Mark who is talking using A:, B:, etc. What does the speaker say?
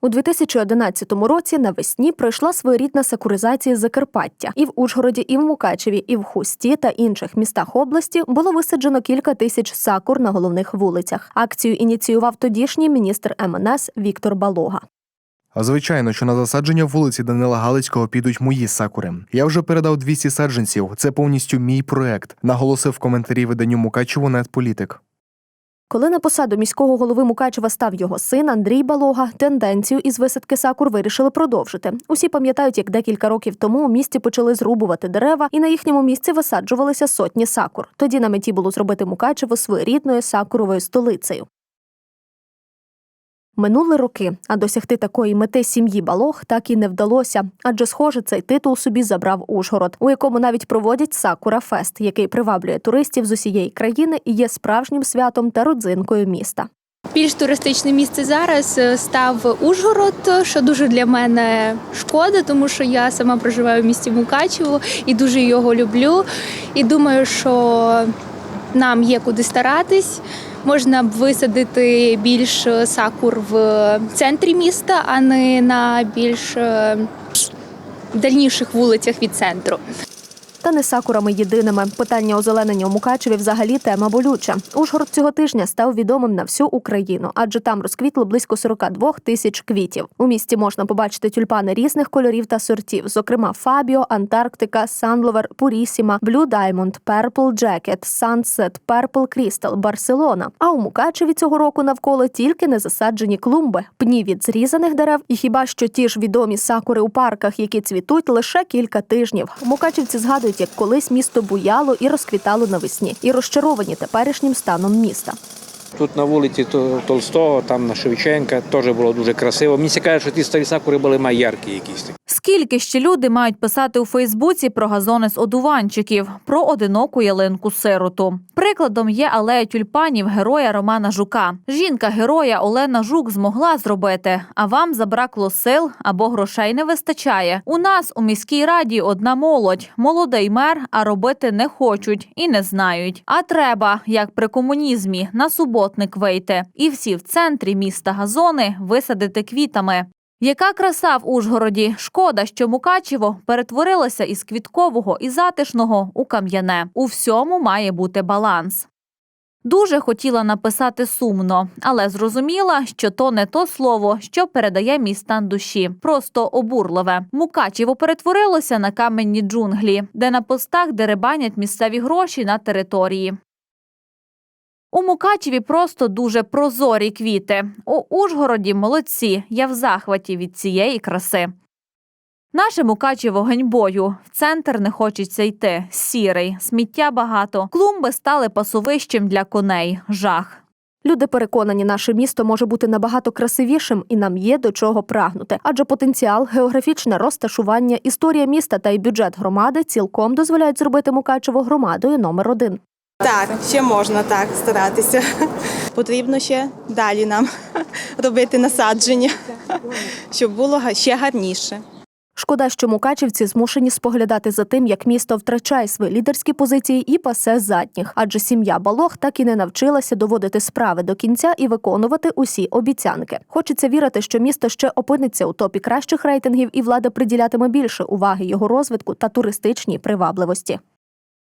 A: У 2011 році навесні пройшла своєрідна сакуризація Закарпаття. І в Ужгороді, і в Мукачеві, і в Хусті та інших містах області було висаджено кілька тисяч сакур на головних вулицях. Акцію ініціював тодішній міністр МНС Віктор Балога.
B: Звичайно, що на засадження вулиці Данила Галицького підуть мої сакури. Я вже передав 200 саджанців. Це повністю мій проект, наголосив в коментарі виданню Мукачево Нетполітик.
A: Коли на посаду міського голови Мукачева став його син Андрій Балога, тенденцію із висадки сакур вирішили продовжити. Усі пам'ятають, як декілька років тому у місті почали зрубувати дерева, і на їхньому місці висаджувалися сотні сакур. Тоді на меті було зробити Мукачево своєрідною сакуровою столицею. Минули роки, а досягти такої мети сім'ї Балог так і не вдалося. Адже, схоже, цей титул собі забрав Ужгород, у якому навіть проводять Сакура Фест, який приваблює туристів з усієї країни і є справжнім святом та родзинкою міста.
C: Більш туристичне місце зараз е, став Ужгород, що дуже для мене шкода, тому що я сама проживаю в місті Мукачево і дуже його люблю. І думаю, що нам є куди старатись. Можна б висадити більш сакур в центрі міста, а не на більш е, дальніших вулицях від центру.
A: Та не сакурами єдиними. Питання озеленення у Мукачеві взагалі тема болюча. Ужгород цього тижня став відомим на всю Україну, адже там розквітло близько 42 тисяч квітів. У місті можна побачити тюльпани різних кольорів та сортів, зокрема Фабіо, Антарктика, Сандловер, Пурісіма, Блю Даймонд, Перпл Джекет, Сансет, Перпл Крістал, Барселона. А у Мукачеві цього року навколо тільки не засаджені клумби, пні від зрізаних дерев, і хіба що ті ж відомі сакури у парках, які цвітуть лише кілька тижнів. Мукачівці згадують, як колись місто буяло і розквітало навесні, і розчаровані теперішнім станом міста.
D: Тут на вулиці Толстого, там на Шевченка, теж було дуже красиво. Мені цікаво, що ті старі сакури були майяркі якісь. такі.
E: Скільки ще люди мають писати у Фейсбуці про газони з одуванчиків, про одиноку ялинку сироту? Прикладом є алея тюльпанів героя Романа Жука. Жінка героя Олена Жук змогла зробити, а вам забракло сил або грошей не вистачає. У нас у міській раді одна молодь, молодий мер, а робити не хочуть і не знають. А треба, як при комунізмі, на суботник вийти, і всі в центрі міста газони висадити квітами. Яка краса в Ужгороді? Шкода, що Мукачево перетворилося із квіткового і затишного у кам'яне. У всьому має бути баланс. Дуже хотіла написати сумно, але зрозуміла, що то не то слово, що передає мій стан душі. Просто обурливе. Мукачево перетворилося на каменні джунглі, де на постах деребанять місцеві гроші на території. У Мукачеві просто дуже прозорі квіти. У Ужгороді молодці. Я в захваті від цієї краси. Наше Мукачево ганьбою. В центр не хочеться йти. Сірий, сміття багато. Клумби стали пасовищем для коней. Жах.
A: Люди переконані, наше місто може бути набагато красивішим, і нам є до чого прагнути. Адже потенціал, географічне розташування, історія міста та й бюджет громади цілком дозволяють зробити Мукачево громадою номер один.
F: Так, ще можна так старатися. Потрібно ще далі нам робити насадження, щоб було ще гарніше.
A: Шкода, що мукачівці змушені споглядати за тим, як місто втрачає свої лідерські позиції і пасе задніх, адже сім'я Балох так і не навчилася доводити справи до кінця і виконувати усі обіцянки. Хочеться вірити, що місто ще опиниться у топі кращих рейтингів, і влада приділятиме більше уваги його розвитку та туристичній привабливості.